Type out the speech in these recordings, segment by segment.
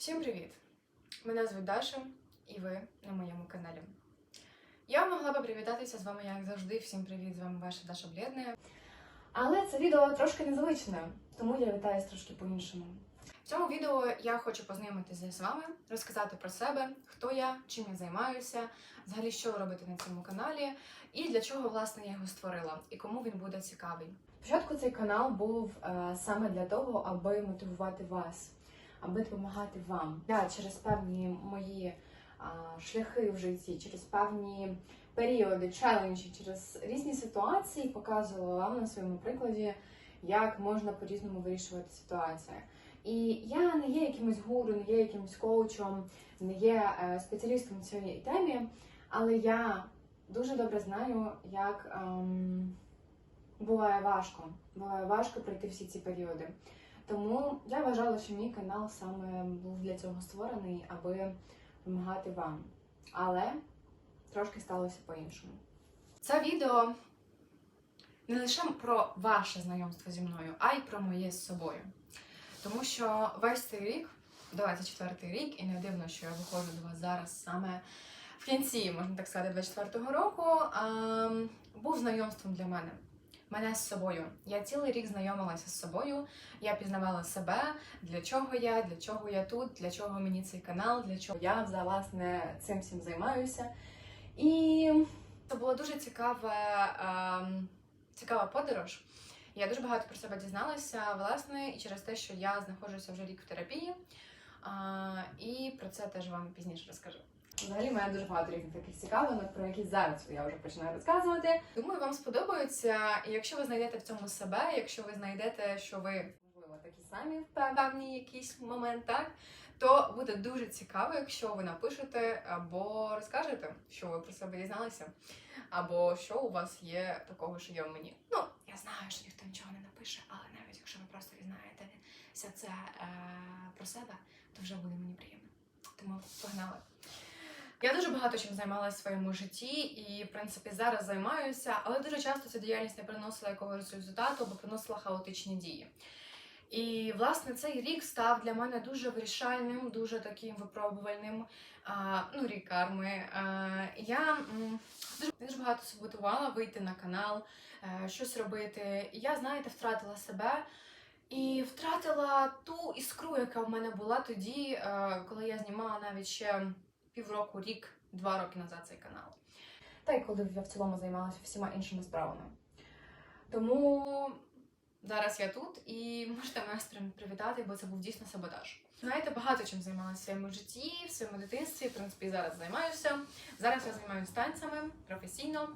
Всім привіт! Мене звуть Даша, і ви на моєму каналі. Я могла би привітатися з вами, як завжди. Всім привіт! З вами ваша Даша Блєдна. Але це відео трошки незвичне, тому я вітаюсь трошки по-іншому. В цьому відео я хочу познайомитися з вами, розказати про себе, хто я, чим я займаюся, взагалі що робити на цьому каналі, і для чого власне я його створила, і кому він буде цікавий. Спочатку цей канал був е, саме для того, аби мотивувати вас, аби допомагати вам. Я через певні мої а, шляхи в житті, через певні періоди, челенджі, через різні ситуації показувала вам на своєму прикладі, як можна по-різному вирішувати ситуації. І я не є якимось гуру, не є якимось коучем, не є е, спеціалістом в цій темі, але я дуже добре знаю, як ем, буває важко. Буває важко пройти всі ці періоди. Тому я вважала, що мій канал саме був для цього створений, аби допомагати вам. Але трошки сталося по-іншому. Це відео не лише про ваше знайомство зі мною, а й про моє з собою. Тому що весь цей рік, 24-й рік, і не дивно, що я виходжу до вас зараз саме в кінці, можна так сказати, 24-го року, був знайомством для мене. Мене з собою. Я цілий рік знайомилася з собою. Я пізнавала себе, для чого я, для чого я тут, для чого мені цей канал, для чого я власне цим всім займаюся. І це була дуже цікава, ем, цікава подорож. Я дуже багато про себе дізналася, власне, і через те, що я знаходжуся вже рік в терапії. І про це теж вам пізніше розкажу. Взагалі, мене дуже багато різних таких цікавинок, про які зараз я вже починаю розказувати. Думаю, вам сподобаються. І якщо ви знайдете в цьому себе, якщо ви знайдете, що ви можливо такі самі в певний якийсь момент, так то буде дуже цікаво, якщо ви напишете або розкажете, що ви про себе дізналися, або що у вас є такого, що є в мені. Ну, я знаю, що ніхто нічого не напише, але навіть якщо ви просто дізнаєте все це е, про себе, то вже буде мені приємно. Тому погнали. Я дуже багато чим займалася в своєму житті і, в принципі, зараз займаюся, але дуже часто ця діяльність не приносила якогось результату або приносила хаотичні дії. І, власне, цей рік став для мене дуже вирішальним, дуже таким випробувальним. А, ну, рік карми. А, я дуже, дуже багато саботувала вийти на канал, е, щось робити. Я, знаєте, втратила себе. І втратила ту іскру, яка в мене була тоді, е, коли я знімала навіть ще півроку, рік, два роки назад цей канал. Та й коли я в цілому займалася всіма іншими справами. Тому зараз я тут і можете мене прям привітати, бо це був дійсно саботаж. Знаєте, багато чим займалася в своєму житті, в своєму дитинстві. В принципі, і зараз займаюся. Зараз я займаюся танцями професійно.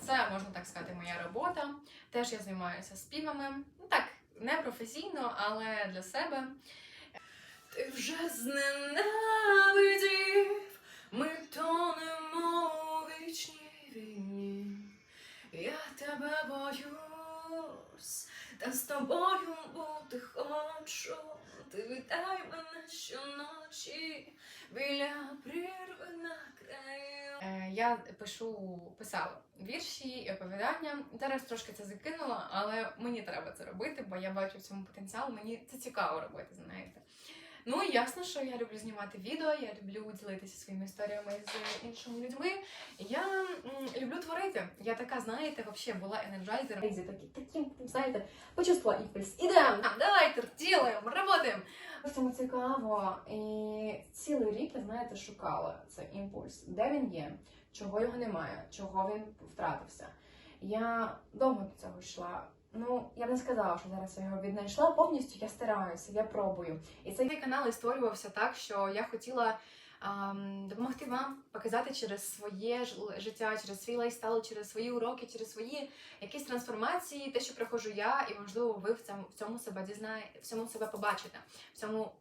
Це можна так сказати, моя робота. Теж я займаюся співами. Ну так, не професійно, але для себе. Ти вже зненавидів, хочу. Ти вітай мене щоночі біля прірви на краю. Е, я пишу, писала вірші і оповідання. Зараз трошки це закинула, але мені треба це робити, бо я бачу в цьому потенціал. Мені це цікаво робити, знаєте. Ну і ясно, що я люблю знімати відео, я люблю ділитися своїми історіями з іншими людьми. Я люблю творити. Я така, знаєте, взагалі була енерджайзером. Такі, таким, знаєте, почувствувала імпульс. Ідемо! Давайте, ділаємо, працюємо. Цьому цікаво. І цілий рік я, знаєте, шукала цей імпульс. Де він є, чого його немає, чого він втратився. Я довго до цього йшла. Ну, я б не сказала, що зараз я його віднайшла повністю. Я стараюся, я пробую. І цей канал створювався так, що я хотіла ем, допомогти вам показати через своє життя, через свій лайфстайл, через свої уроки, через свої якісь трансформації, те, що проходжу я, і можливо, ви в цьому в цьому себе дізнає, в цьому себе побачите, в цьому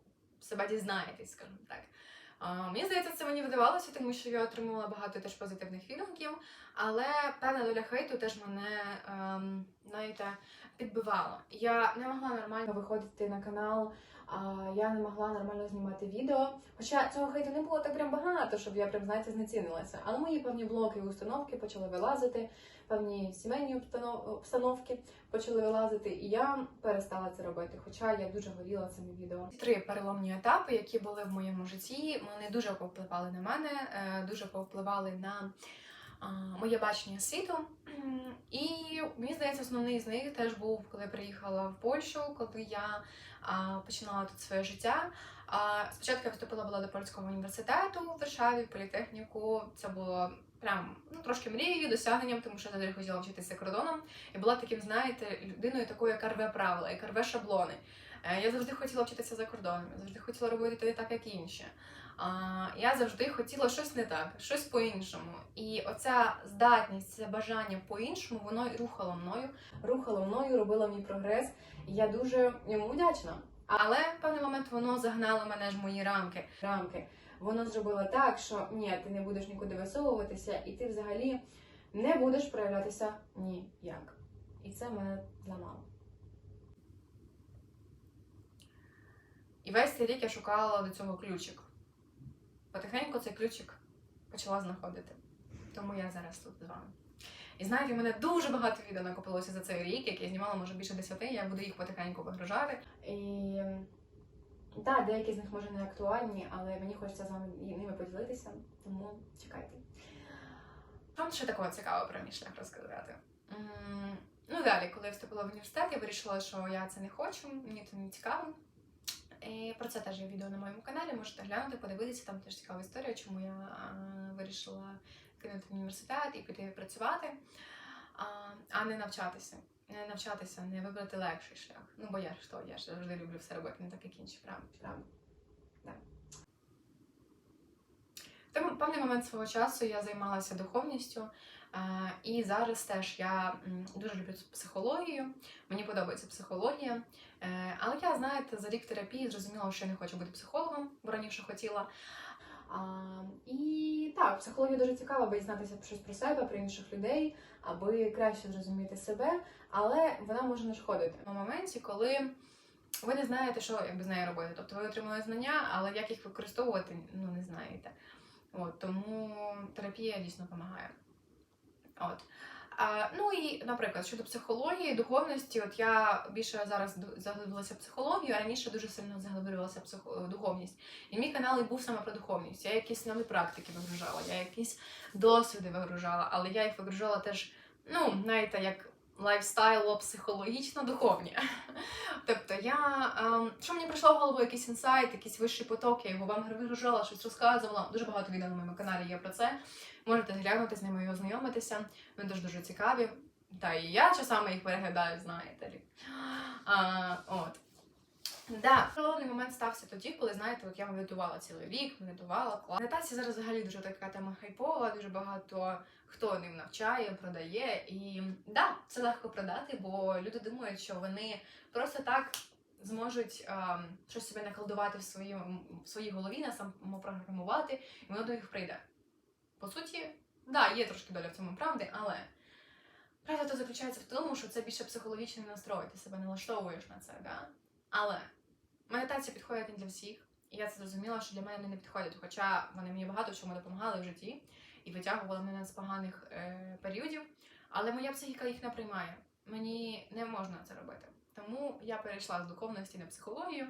себе дізнаєтесь, скажімо так. Мені здається, це мені видавалося, тому що я отримала багато теж позитивних відгуків, але певна доля хейту теж мене, ем, знаєте, підбивала. Я не могла нормально виходити на канал А я не могла нормально знімати відео. Хоча цього хейту не було так прям багато, щоб я прям знаєте знецінилася. Але мої певні блоки і установки почали вилазити, певні сімейні обстанов- обстановки почали вилазити, і я перестала це робити. Хоча я дуже горіла цими відео. Три переломні етапи, які були в моєму житті, вони дуже повпливали на мене, е, дуже повпливали на моє бачення світу. І мені здається, основний з них теж був, коли я приїхала в Польщу, коли я а, починала тут своє життя. А, спочатку я вступила була до польського університету в Варшаві, в політехніку. Це було прям ну трошки мрією, досягненням, тому що я завжди хотіла вчитися кордоном. І була таким, знаєте, людиною такою, яка рве правила, яка рве шаблони. Е, Я завжди хотіла вчитися за кордоном, я завжди хотіла робити не так, як інші. Я завжди хотіла щось не так, щось по-іншому. І оця здатність, це бажання по-іншому, воно і рухало мною. Рухало мною, робило мій прогрес. І я дуже йому вдячна. Але в певний момент воно загнало мене ж мої рамки. Рамки. Воно зробило так, що ні, ти не будеш нікуди висовуватися, і ти взагалі не будеш проявлятися ніяк. І це мене зламало. І весь цей рік я шукала до цього ключик. Потихеньку цей ключик почала знаходити. Тому я зараз тут з вами. І знаєте, в мене дуже багато відео накопилося за цей рік, як я знімала, може більше десяти, я буду їх потихеньку вигружати. І так, деякі з них може не актуальні, але мені хочеться з вами ними поділитися, тому чекайте. Вам ще такого цікавого про мій шлях розказати. Ну далі, коли я вступила в університет, я вирішила, що я це не хочу, мені це не цікаво. І про це теж є відео на моєму каналі, можете глянути, подивитися, там теж цікава історія, чому я вирішила кинути університет і піти працювати, а, не навчатися. Не навчатися, не вибрати легший шлях. Ну, бо я ж хто, я ж завжди люблю все робити не так, як інші, правда? правда. Да. В певний момент свого часу я займалася духовністю, е, і зараз теж я дуже люблю психологію. Мені подобається психологія. Е, Але я, знаєте, за рік терапії зрозуміла, що я не хочу бути психологом, бо раніше хотіла. І так, психологія дуже цікава, аби дізнатися щось про себе, про інших людей, аби краще зрозуміти себе, але вона може нашкодити на моменті, коли ви не знаєте, що якби з нею робити. Тобто ви отримали знання, але як їх використовувати, ну не знаєте. От, тому терапія дійсно допомагає. От. А, ну і, наприклад, щодо психології, духовності, от я більше зараз заглиблилася психологію, а раніше дуже сильно заглиблювалася псих... психо- духовність. І мій канал і був саме про духовність. Я якісь нові практики вигружала, я якісь досвіди вигружала, але я їх вигружала теж, ну, знаєте, як лайфстайло психологічно духовні. Тобто я, ем, що мені прийшло в голову якийсь інсайт, якийсь вищий поток, я його вам вигружала, щось розказувала. Дуже багато відео на моєму каналі є про це. Можете глянути з ними і ознайомитися. Вони дуже дуже цікаві. Та і я часами їх переглядаю, знаєте. А, от. Да, головний момент стався тоді, коли знаєте, от я медитувала цілий рік, медитувала клас. Медитація зараз взагалі дуже така тема хайпова, дуже багато хто ним навчає, продає. І да, це легко продати, бо люди думають, що вони просто так зможуть ем, щось собі наколдувати в своїм в своїй голові, самопрограмувати, і воно до них прийде. По суті, да, є трошки доля в цьому правди, але правда то заключається в тому, що це більше психологічний настрой, ти себе налаштовуєш на це, да? Але медитація підходить не для всіх. І я це зрозуміла, що для мене вони не підходять, хоча вони мені багато чому допомагали в житті і витягували мене з поганих е, періодів. Але моя психіка їх не приймає. Мені не можна це робити. Тому я перейшла з духовності на психологію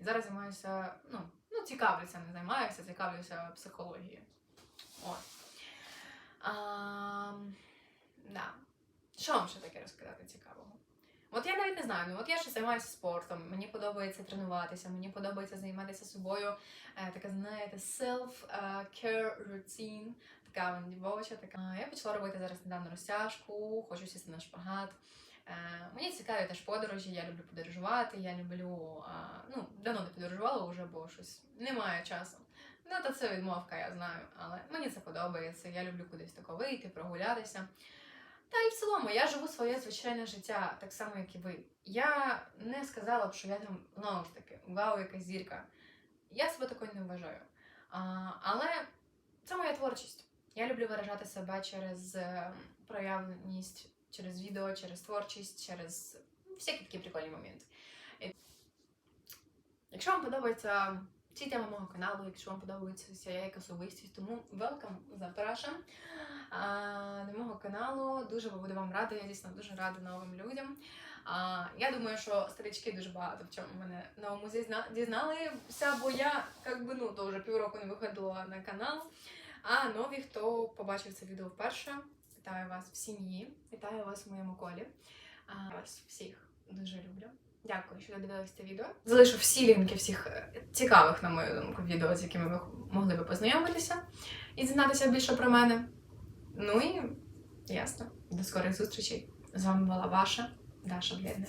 і зараз займаюся, ну, ну цікавлюся, не займаюся, цікавлюся психологією. От. А, да. Що вам ще таке розказати цікавого? От я навіть не знаю, ну от я ще займаюся спортом, мені подобається тренуватися, мені подобається займатися собою. Е, така, знаєте, self-care routine, така вона дівоча, така. Я почала робити зараз недавно розтяжку, хочу сісти на шпагат. Е, Мені цікаві теж подорожі, я люблю подорожувати, я люблю, ну, давно не подорожувала вже, бо щось немає часу. Ну, то це відмовка, я знаю, але мені це подобається. Я люблю кудись тако вийти, прогулятися. Та і в цілому я живу своє звичайне життя, так само, як і ви. Я не сказала б, що я там знову ж таки, вау, якась зірка. Я себе такою не вважаю. А, але це моя творчість. Я люблю виражати себе через е, проявленість, через відео, через творчість, через всякі такі прикольні моменти. І- Якщо вам подобається ці теми мого каналу, якщо вам подобається я як особистість, тому welcome, запрошую до мого каналу. Дуже буду вам рада, я дійсно дуже рада новим людям. А, я думаю, що старички дуже багато в чому мене новому дізналися, бо я як би, ну, то вже півроку не виходила на канал. А нові, хто побачив це відео вперше, вітаю вас в сім'ї, вітаю вас в моєму колі. А, вас всіх дуже люблю. Дякую, що додивилися це відео. Залишу всі лінки всіх е, цікавих, на мою думку, відео, з якими ви могли би познайомитися і дізнатися більше про мене. Ну і ясно, до скорих зустрічей. З вами була ваша Даша Блєдна.